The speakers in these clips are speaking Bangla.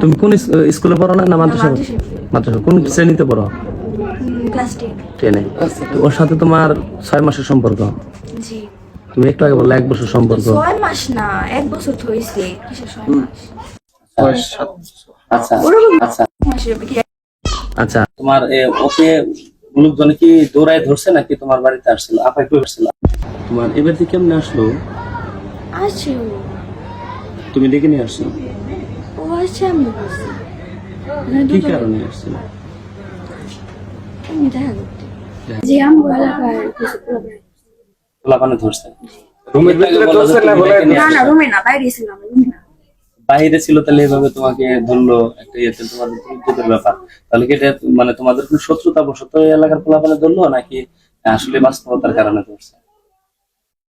তুমি কোন স্কুলে পড়ো না না মাদ্রাসা মাদ্রাসা কোন শ্রেণীতে পড়ো? ক্লাস টেন টেনে। তো ওর সাথে তোমার ছয় মাসের সম্পর্ক? জি। তুমি একটু আগে বললে এক বছর সম্পর্ক। ছয় মাস না এক বছর তো হয়েছে। কিসের ছয় মাস? আচ্ছা। ওরকম আচ্ছা। আচ্ছা। তোমার এ, ওকে লোকজন কি দৌড়ায় ধরছে নাকি তোমার বাড়িতে আসছিল? আপা একটু আসছিল। তোমার এবার থেকে কেমনে আসলো? ও তুমি ডেকে নিয়ে আসছো? আমি বলছি মানে কি কারণে আসছিল এমনি দেখা করতে। যে আমগো এলাকার কিছু প্রবলেম পোলাপানে ধরছে। রুমের ভিতরে চলছে না বলে না না রুমে না বাইরে ছিলাম রুমে না। বাইরে ছিল তাহলে এভাবে তোমাকে ধরলো একটা ইয়েতে তোমাদের ইজ্জতের ব্যাপার। তাহলে কি এটা মানে তোমাদের কোনো শত্রুতা বশত এলাকার পোলাপানে ধরলো নাকি আসলে বাস্তবতার কারণে ধরছে?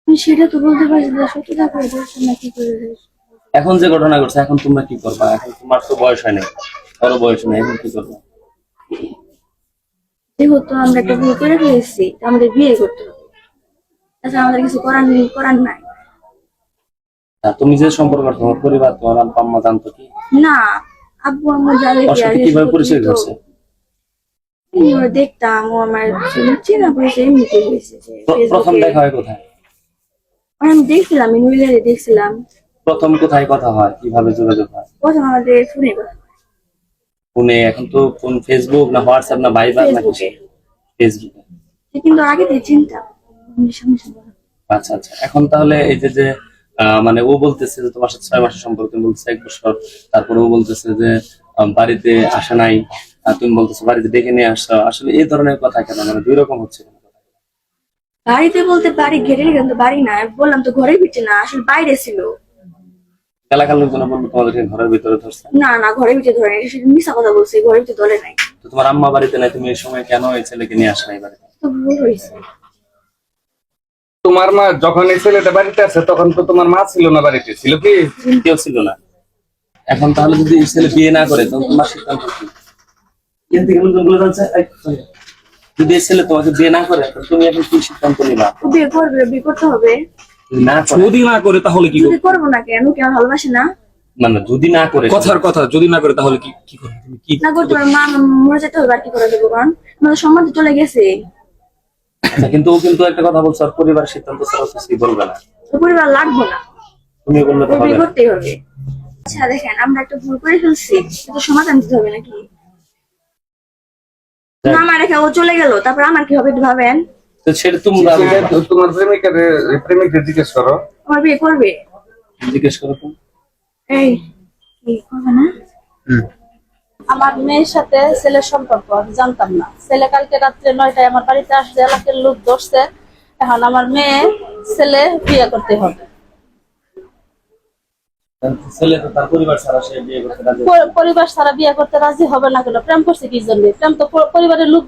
আমি সেটা তো বলতে পারছি না সত্যি করে ধরছে না কি করে ধরছে। এখন যে ঘটনা ঘটছে এখন তোমরা কি করবা? এখন তোমার তো বয়স হয় নাই। বড় বয়স নেই এখন কি করবা? যেহেতু আমরা একটা বিয়ে করে ফেলেছি আমাদের বিয়ে করতে হবে। আচ্ছা আমাদের কিছু করার নেই করার নাই। তুমি যে সম্পর্ক তোমার পরিবার তোমার আব্বা আম্মা জানতো কি? না আব্বু আমার জানে সাথে কীভাবে পরিচয় করছে দেখতাম ও আমার চেনা পরিচয় হয়েছে প্রথম দেখা হয় কোথায়? আমি দেখছিলাম ইনুইলারে দেখছিলাম। প্রথম কোথায় কথা হয়? কীভাবে যোগাযোগ হয়? প্রথম আমাদের ফোনে ফোনে? এখন তো ফোন ফেসবুক না হোয়াটসঅ্যাপ না ভাইবার না ফেসবুকে ফেসবুকে কিন্তু আগে চিন্তা আচ্ছা আচ্ছা। এখন তাহলে এই যে যে মানে ও বলতেছে যে তোমার সাথে ছয় মাসের সম্পর্ক তুমি বলতেছে এক বছর। তারপরে ও বলতেছে যে বাড়িতে আসা নাই। তুমি বলতেছো বাড়িতে ডেকে নিয়ে আসছো আসলে এই ধরনের কথা কেন? মানে দুই রকম হচ্ছে বাড়িতে বলতে বাড়ি ঘেরে কিন্তু বাড়ি না বললাম তো ঘরের ভিতরে না আসলে বাইরে ছিল। এলাকার লোকজন বলল তোমাদেরকে ঘরের ভিতরে ধরছে? না না ঘরের ভিতরে ধরে নাই। সেটা মিশা কথা বলছে ঘরের ভিতরে ধরে নাই। তো তোমার আম্মা বাড়িতে নাই তুমি এই সময় কেন এই ছেলেকে নিয়ে আসো নাই বাড়িতে? তো ভুল হয়েছে। তোমার মা যখন এই ছেলেটা বাড়িতে আছে তখন তো তোমার মা ছিল না বাড়িতে ছিল কি? কেউ ছিল না। এখন তাহলে যদি এই ছেলে বিয়ে না করে তখন তোমার সিদ্ধান্ত কি? এখান থেকে লোকজনগুলো জানছে, যদি এই ছেলে তোমাকে বিয়ে না করে তুমি এখন কি সিদ্ধান্ত নিবা? বিয়ে করবে বিয়ে করতে হবে। যদি না করে। যদি না করে তাহলে কি যদি করব? না কেন? কেন ভালোবাসে না? মানে যদি না করে কথার কথা যদি না করে তাহলে কি কি করবে? তুমি কি না করতে পারবে মা মরে যেতে হবে আর কি করে দেবো কারণ আমাদের সম্মান চলে গেছে। আচ্ছা, কিন্তু ও কিন্তু একটা কথা বলছে আর পরিবারের সিদ্ধান্ত ছাড়া কিছুই বলবে না। পরিবার লাগবো না। তুমি বললে তো হবে। করতেই হবে। আচ্ছা দেখেন আমরা একটা ভুল করে ফেলছি। কিন্তু সমাধান দিতে হবে নাকি। আমার রেখে ও চলে গেল তারপর আমার কি হবে একটু ভাবেন? তো সেটা তোমরা তোমার প্রেমিকার প্রেমিককে জিজ্ঞেস করো। আমার বিয়ে করবে। জিজ্ঞেস করো তো এই করবে না? আমার মেয়ের সাথে ছেলের সম্পর্ক আমি জানতাম না। ছেলে কালকে রাত্রে নয়টায় আমার বাড়িতে আসছে এলাকার লোক ধরছে। এখন আমার মেয়ে ছেলে বিয়ে করতে হবে। ছেলে তো তার পরিবার ছাড়া বিয়ে করতে রাজি হচ্ছে প- পরিবার ছাড়া বিয়ে করতে রাজি হবে না কেন? প্রেম করছে কি জন্য? প্রেম তো পরিবারের লোক।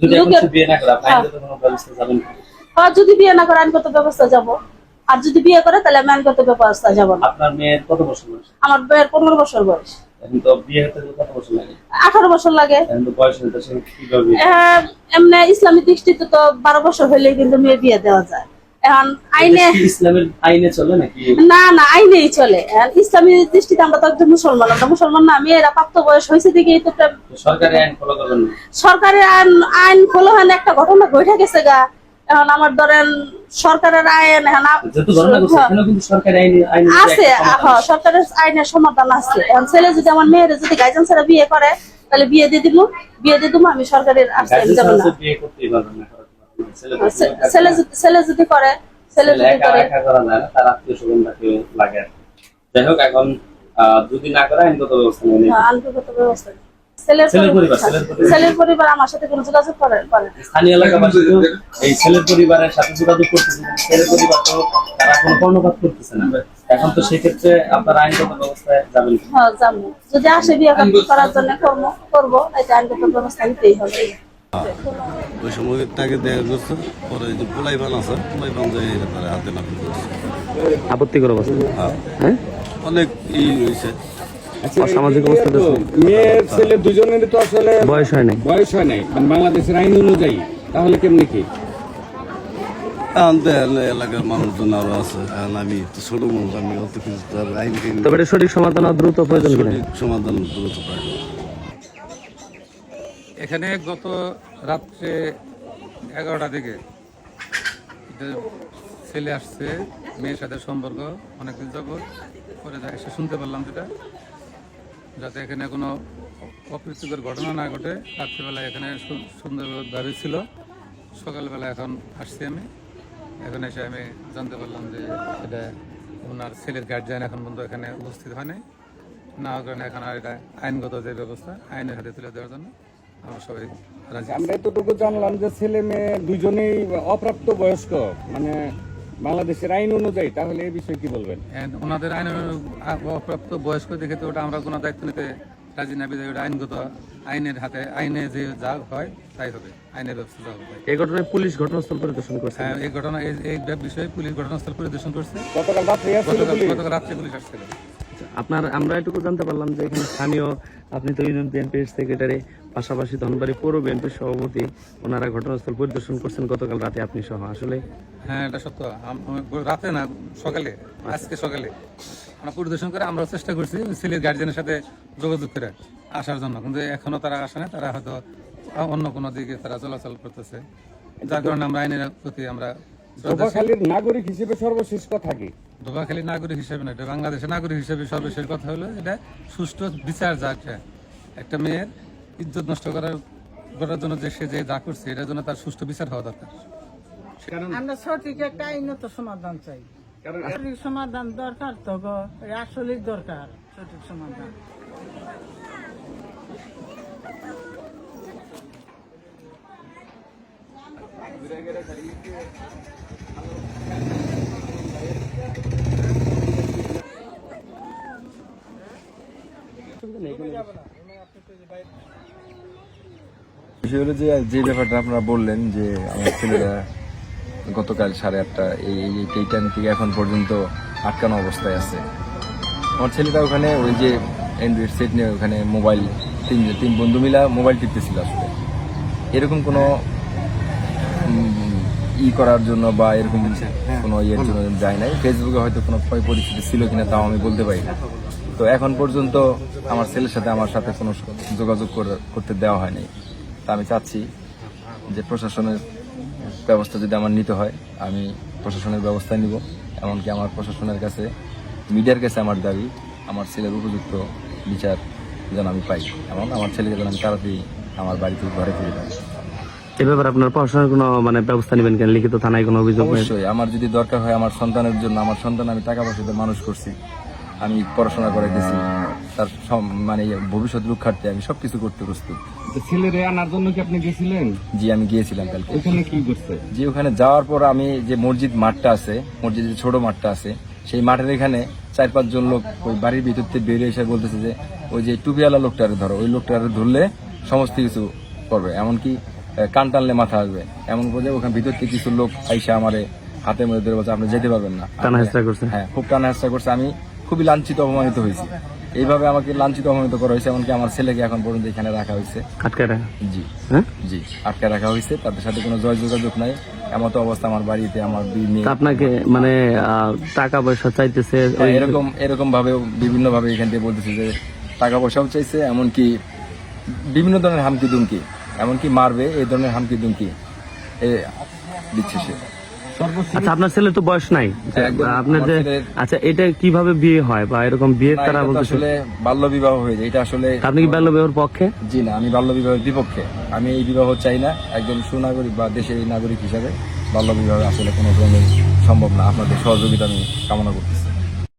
যদি এখন বিয়ে না করে আপনি আইনগত কোনো ব্যবস্থা যাবেন আর যদি বিয়ে না করে আইনগত ব্যবস্থা যাব। আর যদি বিয়ে করে তাহলে আমি আইনগত ব্যবস্থা যাব না। আপনার মেয়ের কত বছর বয়স? আমার মেয়ের পনেরো বছর বয়স। এখন তো বিয়ে হতে কত বছর লাগে? আঠারো বছর লাগে। এখন তো বয়স হতে কীভাবে? আহ, এমনি ইসলামী দৃষ্টিতে তো বারো বছর হলে কিন্তু মেয়ে বিয়ে দেওয়া যায়। এখন আইনে ইসলামের আইনে চলে নাকি? না না আইনেই চলে। আর ইসলামী দৃষ্টিতে আমরা তো একজন মুসলমান আমরা মুসলমান না মেয়েরা প্রাপ্ত বয়স হয়েছে দেখেই তো প্রেম- আইন ফলো করবেন সরকারের আইন আইন ফলো হয় একটা ঘটনা ঘটে গেছে গা। এখন আমার ধরেন সরকারের আইন এখন আইন আইন আছে হ্যাঁ, সরকারের আইনের সমাধান আছে। এখন ছেলে যদি আমার মেয়ের যদি গাইজেন ছাড়া বিয়ে করে তাহলে বিয়ে দিয়ে দিব। বিয়ে দিয়ে দিব আমি সরকারের আশ্রয় যাব না। ছেলে ছেলে যদি- করে ছেলে ছেলে যদি করে। একা করা যায় না তার আত্মীয় স্বজন তাকে লাগে। যাই হোক এখন যদি না করে আইনগত ব্যবস্থা নেবে হ্যাঁ, আইনগত ব্যবস্থা ছেলের ছেলের পরিবার, পরিবার ছেলের পরিবার। ছেলের পরিবার আমার সাথে কোনো যোগাযোগ করে করে স্থানীয় এলাকাবাসী তো এই ছেলের পরিবারের সাথে যোগাযোগ করতেছে ছেলের পরিবার তো তারা কোনো কর্ণপাত করতেছে না। এখন তো সেক্ষেত্রে আপনার আইনগত ব্যবস্থায় যাবেন হ্যাঁ যাব। যদি আসে বিয়ে করার জন্য কর্ম করব এটা আইনগত ব্যবস্থা নিতেই হবে। ওই সময় তাকে দেখা করছে পরে যে পোলাই বান আছে পোলাই বান যায় তারা হাতে না করছে আপত্তিকর অবস্থা হ্যাঁ। অনেক ই হয়েছে। অসামাজিক অবস্থা তো আছে। মেয়ের ছেলে দুজনেরই তো আসলে বয়স হয় নাই। বয়স হয় নাই। মানে বাংলাদেশের আইন অনুযায়ী। তাহলে কেমনি কি? এলাকার মানুষজন আরও আছে। আমি ছোট মানুষ আমি অত কিছু আইন তবে সঠিক সমাধান দ্রুত প্রয়োজন সঠিক সমাধান দ্রুত পাই এখানে গত রাত্রে এগারোটা থেকে ছেলে আসছে, মেয়ের সাথে সম্পর্ক, অনেকদিন যাবৎ পরে যা এসে শুনতে পারলাম যেটা, যাতে এখানে কোনো অপ্রীতিকর ঘটনা না ঘটে। রাত্রিবেলা এখানে সুন্দরভাবে ছিল। সকালবেলা এখন আসছি আমি। এখন এসে আমি জানতে পারলাম যে এটা ওনার ছেলের গার্জিয়ান এখন পর্যন্ত এখানে উপস্থিত হয়নি। না কারণে এখন আর এটা আইনগত যে ব্যবস্থা, আইনের হাতে তুলে দেওয়ার জন্য। আমরা সবাই আমরা এতটুকু জানলাম যে ছেলে মেয়ে দুজনেই অপ্রাপ্ত বয়স্ক মানে বাংলাদেশের আইন অনুযায়ী তাহলে এই বিষয়ে কি বলবেন? ওনাদের আইন অপ্রাপ্ত বয়স্ক দেখে তো ওটা আমরা কোনো দায়িত্ব নিতে রাজি না বিধায় ওটা আইনগত আইনের হাতে আইনে যে যা হয় তাই হবে আইনের ব্যবস্থা যা হবে। এই ঘটনায় পুলিশ ঘটনাস্থল পরিদর্শন করছে। হ্যাঁ, এই ঘটনা এই বিষয়ে পুলিশ ঘটনাস্থল পরিদর্শন করছে। গতকাল রাত্রে পুলিশ। গতকাল রাত্রে পুলিশ আসছিল। আপনার আমরা এটুকু জানতে পারলাম যে এখানে স্থানীয় আপনি তো ইউনিয়ন বিএনপির সেক্রেটারি পাশাপাশি ধনবাড়ি পৌর বিএনপির সভাপতি ওনারা ঘটনাস্থল পরিদর্শন করছেন গতকাল রাতে আপনি সহ আসলে? হ্যাঁ এটা সত্য। রাতে না সকালে আজকে সকালে। আমরা পরিদর্শন করে আমরা চেষ্টা করছি ছেলের গার্জেনের সাথে যোগাযোগ করে আসার জন্য। কিন্তু এখনও তারা আসে না তারা হয়তো অন্য কোনো দিকে তারা চলাচল করতেছে। যার কারণে আমরা আইনের প্রতি আমরা নাগরিক হিসেবে সর্বশেষ কথা কি? ধোবাখালী নাগরিক হিসেবে না এটা বাংলাদেশের নাগরিক হিসেবে সর্বশেষ কথা হলো এটা সুষ্ঠু বিচার যা একটা মেয়ের ইজ্জত নষ্ট করার করার জন্য যে সে যে যা করছে এটার জন্য তার সুষ্ঠু বিচার হওয়া দরকার। আমরা সঠিক একটা আইনত সমাধান চাই। সঠিক সমাধান দরকার তো গো আসলে দরকার সঠিক সমাধান। বিষয় হলো যে যে ব্যাপারটা আপনারা বললেন যে, আমার ছেলেরা গতকাল সাড়ে আটটা এই, এই- টাইম থেকে এখন পর্যন্ত আটকানো অবস্থায় আছে। আমার ছেলেটা ওখানে, ওই যে অ্যান্ড্রয়েড সেট নিয়ে ওখানে মোবাইল তিন তিন বন্ধু মিলা মোবাইল টিপতেছিল আসলে। এরকম কোনো ই করার জন্য বা এরকম কোনো ইয়ের জন্য যায় নাই। ফেসবুকে হয়তো কোনো পরি- পরিস্থিতি ছিল কিনা তাও আমি বলতে পারি না। তো এখন পর্যন্ত আমার ছেলের সাথে, আমার সাথে কোনো যোগাযোগ করতে দেওয়া হয়নি। তা আমি চাচ্ছি যে প্রশাসনের ব্যবস্থা যদি আমার নিতে হয় আমি প্রশাসনের ব্যবস্থা নিব। এমনকি আমার প্রশাসনের কাছে মিডিয়ার কাছে আমার দাবি আমার ছেলের উপযুক্ত বিচার যেন আমি পাই এবং আমার ছেলেকে যেন আমি তাড়াতাড়ি আমার বাড়িতে ঘরে ফিরে পাই। এ ব্যাপারে আপনার প্রশাসনের কোনো মানে ব্যবস্থা নেবেন কেন? লিখিত থানায় কোনো অভিযোগ অবশ্যই আমার যদি দরকার হয় আমার সন্তানের জন্য আমার সন্তান আমি টাকা পয়সা দিয়ে মানুষ করছি আমি পড়াশোনা করে করাইতেছি তার মানে ভবিষ্যৎ রক্ষার্থে আমি সব কিছু করতে প্রস্তুত। ছেলেরে আনার জন্য কি আপনি গেছিলেন? জি আমি গিয়েছিলাম কালকে। ওখানে কি করছে? যে ওখানে যাওয়ার পর আমি যে মসজিদ মাঠটা আছে মসজিদের ছোট মাঠটা আছে সেই মাঠের এখানে চার পাঁচজন লোক ওই বাড়ির ভিতর থেকে বেরিয়ে এসে বলতেছে যে ওই যে টুপিওয়ালা লোকটারে ধরো ওই লোকটারে ধরলে সমস্ত কিছু করবে। এমনকি কান টানলে মাথা আসবে। এমন করে ওখানে ভিতর থেকে কিছু লোক আইসা আমারে হাতে মধ্যে ধরে বলছে আপনি যেতে পারবেন না। টানা করছে? হ্যাঁ খুব টানা হেঁচড়া করছে। আমি খুবই লাঞ্ছিত অপমানিত হয়েছি। এইভাবে আমাকে লাঞ্ছিত অপমানিত করা হয়েছে এমনকি আমার ছেলেকে এখন পর্যন্ত এখানে রাখা হয়েছে। আটকে রাখা? জি। হ্যাঁ? জি আটকে রাখা হয়েছে তাদের সাথে কোনো জয় যোগাযোগ নাই। এমতো অবস্থা আমার বাড়িতে আমার দুই মেয়ে। আপনাকে মানে টাকা পয়সা চাইতেছে হ্যাঁ, এরকম এরকম ভাবে বিভিন্ন ভাবে এখান থেকে বলতেছে যে টাকা পয়সাও চাইছে এমনকি বিভিন্ন ধরনের হামকি দুমকি এমনকি মারবে এই ধরনের হামকি দুমকি এ দিচ্ছে সে। আচ্ছা আপনার ছেলে তো বয়স নাই। আপনার যে আচ্ছা এটা কীভাবে বিয়ে হয় বা এরকম বিয়ে তারা বলতে আসলে বাল্য বিবাহ হয়ে যায়। এটা আসলে আপনি কি বাল্য বিবাহের পক্ষে? জি না আমি বাল্য বিবাহের বিপক্ষে। আমি এই বিবাহ চাই না একজন সুনাগরিক বা দেশের নাগরিক হিসাবে বাল্য বিবাহ আসলে কোনো ধরনের সম্ভব না। আপনাদের সহযোগিতা আমি কামনা করতেছি।